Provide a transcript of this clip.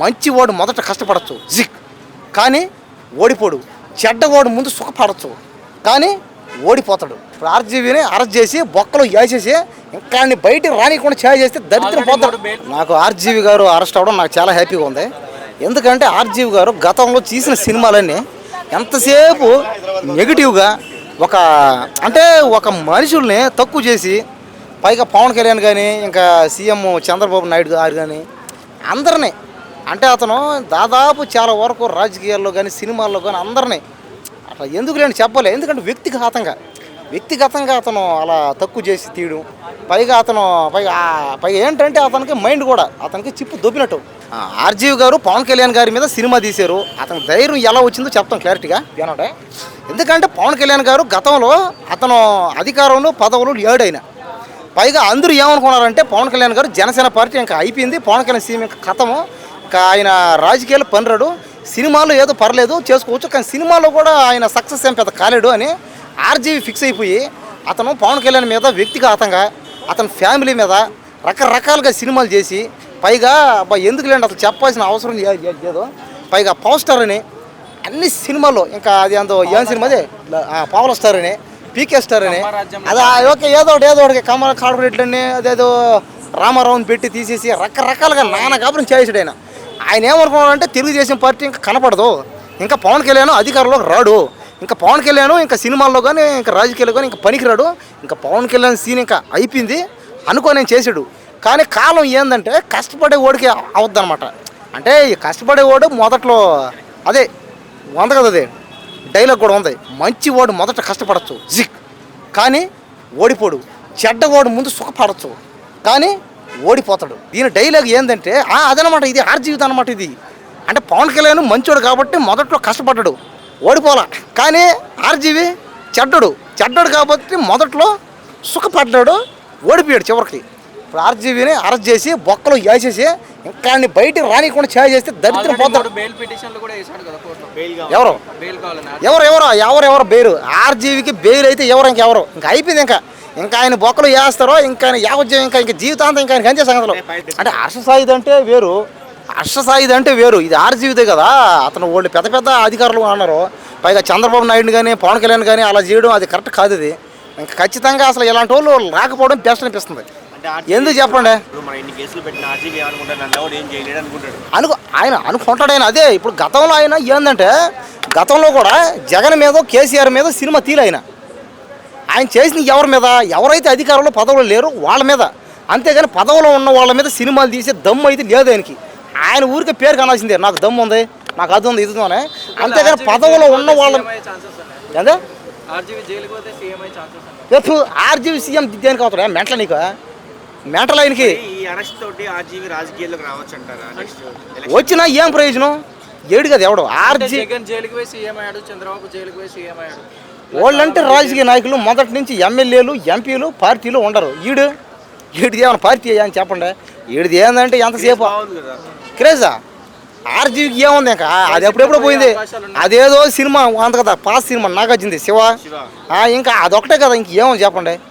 మంచివాడు మొదట కష్టపడచ్చు. జిక్. కానీ ఓడిపోడు. చెడ్డవాడు ముందు సుఖపడచ్చు. కానీ ఓడిపోతాడు. ఇప్పుడు ఆర్జీవీని అరెస్ట్ చేసి బొక్కలు వేసేసి ఇంకా బయటికి రానికుండా చేయ చేస్తే దరిద్రం పోతాడు. నాకు ఆర్జీవి గారు అరెస్ట్ అవ్వడం నాకు చాలా హ్యాపీగా ఉంది. ఎందుకంటే ఆర్జీవి గారు గతంలో తీసిన సినిమాలన్నీ ఎంతసేపు నెగిటివ్గా ఒక అంటే ఒక మనుషుల్ని తక్కువ చేసి పైగా పవన్ కళ్యాణ్ కానీ ఇంకా సీఎం చంద్రబాబు నాయుడు గారు కానీ అందరినీ అంటే అతను దాదాపు చాలా వరకు రాజకీయాల్లో కానీ సినిమాల్లో కానీ అందరినీ అట్లా ఎందుకు లేని చెప్పలే. ఎందుకంటే వ్యక్తిగతంగా వ్యక్తిగతంగా అతను అలా తక్కువ చేసి తీయడం పైగా అతను పైగా పైగా ఏంటంటే అతనికి మైండ్ కూడా అతనికి చిప్పు దొబ్బినట్టు. ఆర్జీవి గారు పవన్ కళ్యాణ్ గారి మీద సినిమా తీశారు. అతని ధైర్యం ఎలా వచ్చిందో చెప్తాం క్లారిటీగా. ఏమంటే ఎందుకంటే పవన్ కళ్యాణ్ గారు గతంలో అతను అధికారంలో పదవులు ఏడైన పైగా అందరూ ఏమనుకున్నారంటే పవన్ కళ్యాణ్ గారు జనసేన పార్టీ ఇంకా అయిపోయింది పవన్ కళ్యాణ్ సీఎం ఇంకా కథము ఆయన రాజకీయాలు పనిరాడు. సినిమాలో ఏదో పర్లేదు చేసుకోవచ్చు. కానీ సినిమాలో కూడా ఆయన సక్సెస్ ఏం పెద్ద కాలేడు అని ఆర్జీవి ఫిక్స్ అయిపోయి అతను పవన్ కళ్యాణ్ మీద వ్యక్తిగతంగా అతని ఫ్యామిలీ మీద రకరకాలుగా సినిమాలు చేసి పైగా అబ్బా ఎందుకు లేండి అసలు చెప్పాల్సిన అవసరం లేదు. పైగా పవర్ స్టార్ అని అన్ని సినిమాల్లో ఇంకా అది అంత ఏం సినిమా అదే? పవర్ స్టార్ అని పీకే స్టార్ అని. అది ఓకే ఏదో ఒకటి ఏదో ఒకటి కమల కార్పొరేట్లన్నీ అదేదో రామారావుని పెట్టి తీసేసి రకరకాలుగా నానా కాపురం చేసాడు ఆయన. ఆయన ఏమనుకున్నాడంటే తెలుగుదేశం పార్టీ ఇంకా కనపడదు. ఇంకా పవన్ కళ్యాణ్ అధికారంలోకి రాడు. ఇంకా పవన్ కళ్యాణ్ ఇంకా సినిమాల్లో కానీ ఇంకా రాజకీయాల్లో కానీ ఇంకా పనికిరాడు. ఇంకా పవన్ కళ్యాణ్ సీన్ ఇంకా అయిపోయింది. అనుకో నేను చేశాడు. కానీ కాలం ఏంటంటే కష్టపడే ఓడికి అవద్దనమాట అంటే ఈ కష్టపడే ఓడు మొదట్లో అదే వంద కదా అదే? డైలాగ్ కూడా ఉంది. మంచి ఓడు మొదట కష్టపడచ్చు. జిక్. కానీ ఓడిపోడు. చెడ్డ ఓడు ముందు సుఖపడచ్చు. కానీ ఓడిపోతాడు. దీని డైలాగ్ ఏంటంటే "ఆ, అదనమాట ఇది ఆర్ జీవితం అనమాట ఇది. అంటే పవన్ కళ్యాణ్ మంచోడు కాబట్టి మొదట్లో కష్టపడ్డాడు. ఓడిపోలా. కానీ ఆర్జీవి చెడ్డడు. చెడ్డడు కాబట్టి మొదట్లో సుఖపడ్డాడు ఓడిపోయాడు చివరికి. ఇప్పుడు ఆర్జీవీని అరెస్ట్ చేసి బొక్కలు వేసేసి ఇంకా బయటికి రానికుండా చేయ చేస్తే దరిద్రం పోతాడు బెయిల్ పిటిషన్లు కూడా వేశాడు కదా కోర్టులో. ఎవరు? బెయిల్ కావాలని. ఎవరు ఎవరు? ఎవరు ఎవరు? బెయిల్. ఆర్జీవికి బెయిల్ అయితే ఎవరు? ఇంకెవరు ఇంకా అయిపోయింది ఇంకా. ఇంకా ఆయన బొక్కలు వేస్తారో ఇంకా ఆయన యావజ్యం ఇంకా ఇంకా జీవితాంతం ఇంకా ఆయన అంతే సంగతులు. అంటే హర్ష సాయిద్ అంటే వేరు. హర్ష సాయిద్ అంటే వేరు. ఇది ఆర్జీవిదే కదా. అతను వాళ్ళు పెద్ద పెద్ద అధికారులు అన్నారు. పైగా చంద్రబాబు నాయుడు కానీ పవన్ కళ్యాణ్ కానీ అలా చేయడం అది కరెక్ట్ కాదు ఇది. ఇంకా ఖచ్చితంగా అసలు ఇలాంటి వాళ్ళు రాకపోవడం బెస్ట్ అనిపిస్తుంది. ఎందుకు చెప్పండి? అనుకో ఆయన అనుకుంటాడు ఆయన అదే. ఇప్పుడు గతంలో ఆయన ఏంటంటే గతంలో కూడా జగన్ మీద కేసీఆర్ మీద సినిమా తీలు ఆయన. ఆయన చేసిన ఎవరి మీద? ఎవరైతే అధికారంలో పదవులు లేరు వాళ్ళ మీద. అంతేగాని పదవులో ఉన్న వాళ్ళ మీద సినిమాలు తీసే దమ్ము అయితే లేదు ఆయనకి. ఆయన ఊరికే పేరు కనాల్సిందే. నాకు దమ్ము ఉంది నాకు అది ఉంది ఇది ఉంది అని. అంతేగాని పదవులో ఉన్న వాళ్ళ ఛాన్సెస్ ఉన్నాయి? అదే ఆర్జీవీ జైలుకి పోతే సీఎం అయ్యే ఛాన్సెస్ ఉన్నాయి? రేపు ఆర్జీవి సీఎం దేనికి అవుతాడు మెంటల్ నీకు? మెంటల్ ఆయనకి? వచ్చినా ఏం ప్రయోజనం? ఏడు కదా ఎవడు ఆర్జీ జగన్ జైలుకి పోయి సీఎం అయ్యాడు చంద్రబాబు జైలుకి పోయి సీఎం అయ్యాడు. వాళ్ళంటే రాజకీయ నాయకులు మొదటి నుంచి ఎమ్మెల్యేలు ఎంపీలు పార్టీలు ఉండరు. ఈడు ఈడిది ఏమైనా పార్టీ అని చెప్పండి. ఈడిది ఏంటంటే ఎంతసేపు? క్రేజా? ఆర్జీవికి ఏముంది ఇంకా? అది ఎప్పుడెప్పుడు పోయింది. అదేదో సినిమా అంత కదా పాస్ సినిమా నాగార్జునది శివ. శివ. ఇంకా అదొకటే కదా ఇంకేమో చెప్పండి?